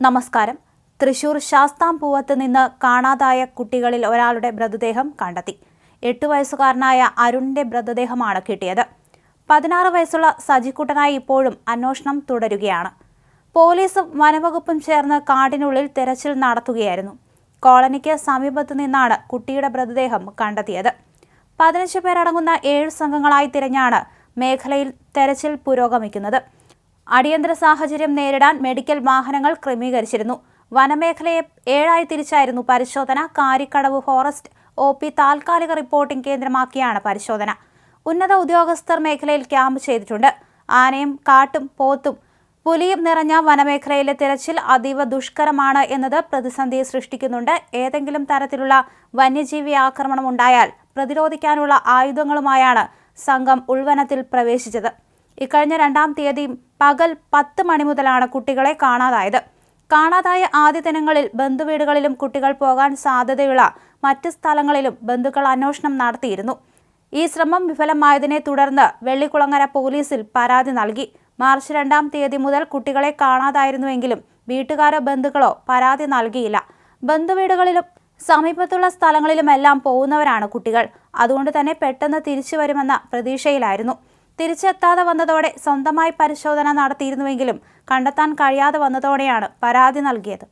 നമസ്കാരം. തൃശൂർ ശാസ്താംപൂവത്ത് നിന്ന് കാണാതായ കുട്ടികളിൽ ഒരാളുടെ മൃതദേഹം കണ്ടെത്തി. എട്ട് വയസ്സുകാരനായ അരുണിന്റെ മൃതദേഹമാണ് കിട്ടിയത്. പതിനാറ് വയസ്സുള്ള സജിക്കുട്ടനായി ഇപ്പോഴും അന്വേഷണം തുടരുകയാണ്. പോലീസും വനവകുപ്പും ചേർന്ന് കാടിനുള്ളിൽ തെരച്ചിൽ നടത്തുകയായിരുന്നു. കോളനിക്ക് സമീപത്തു നിന്നാണ് കുട്ടിയുടെ മൃതദേഹം കണ്ടെത്തിയത്. പതിനഞ്ച് പേരടങ്ങുന്ന ഏഴ് സംഘങ്ങളായി തിരഞ്ഞാണ് മേഖലയിൽ തെരച്ചിൽ പുരോഗമിക്കുന്നത്. അടിയന്തര സാഹചര്യം നേരിടാൻ മെഡിക്കൽ വാഹനങ്ങൾ ക്രമീകരിച്ചിരുന്നു. വനമേഖലയെ ഏഴായി തിരിച്ചായിരുന്നു പരിശോധന. കാരിക്കടവ് ഫോറസ്റ്റ് ഒ പി താൽക്കാലിക റിപ്പോർട്ടിംഗ് കേന്ദ്രമാക്കിയാണ് പരിശോധന. ഉന്നത ഉദ്യോഗസ്ഥർ മേഖലയിൽ ക്യാമ്പ് ചെയ്തിട്ടുണ്ട്. ആനയും കാട്ടും പോത്തും പുലിയും നിറഞ്ഞ വനമേഖലയിലെ തിരച്ചിൽ അതീവ ദുഷ്കരമാണ് എന്നത് പ്രതിസന്ധി സൃഷ്ടിക്കുന്നുണ്ട്. ഏതെങ്കിലും തരത്തിലുള്ള വന്യജീവി ആക്രമണം ഉണ്ടായാൽ പ്രതിരോധിക്കാനുള്ള ആയുധങ്ങളുമായാണ് സംഘം ഉൾവനത്തിൽ പ്രവേശിച്ചത്. ഇക്കഴിഞ്ഞ രണ്ടാം തീയതി പകൽ പത്ത് മണി മുതലാണ് കുട്ടികളെ കാണാതായത്. കാണാതായ ആദ്യ ദിനങ്ങളിൽ ബന്ധുവീടുകളിലും കുട്ടികൾ പോകാൻ സാധ്യതയുള്ള മറ്റ് സ്ഥലങ്ങളിലും ബന്ധുക്കൾ അന്വേഷണം നടത്തിയിരുന്നു. ഈ ശ്രമം വിഫലമായതിനെ തുടർന്ന് വെള്ളിക്കുളങ്ങര പോലീസിൽ പരാതി നൽകി. മാർച്ച് രണ്ടാം തീയതി മുതൽ കുട്ടികളെ കാണാതായിരുന്നുവെങ്കിലും വീട്ടുകാരോ ബന്ധുക്കളോ പരാതി നൽകിയില്ല. ബന്ധുവീടുകളിലും സമീപത്തുള്ള സ്ഥലങ്ങളിലുമെല്ലാം പോകുന്നവരാണ് കുട്ടികൾ. അതുകൊണ്ട് തന്നെ പെട്ടെന്ന് തിരിച്ചു വരുമെന്ന പ്രതീക്ഷയിലായിരുന്നു. തിരിച്ചെത്താതെ വന്നതോടെ സ്വന്തമായി പരിശോധന നടത്തിയിരുന്നുവെങ്കിലും കണ്ടെത്താൻ കഴിയാതെ വന്നതോടെയാണ് പരാതി നൽകിയത്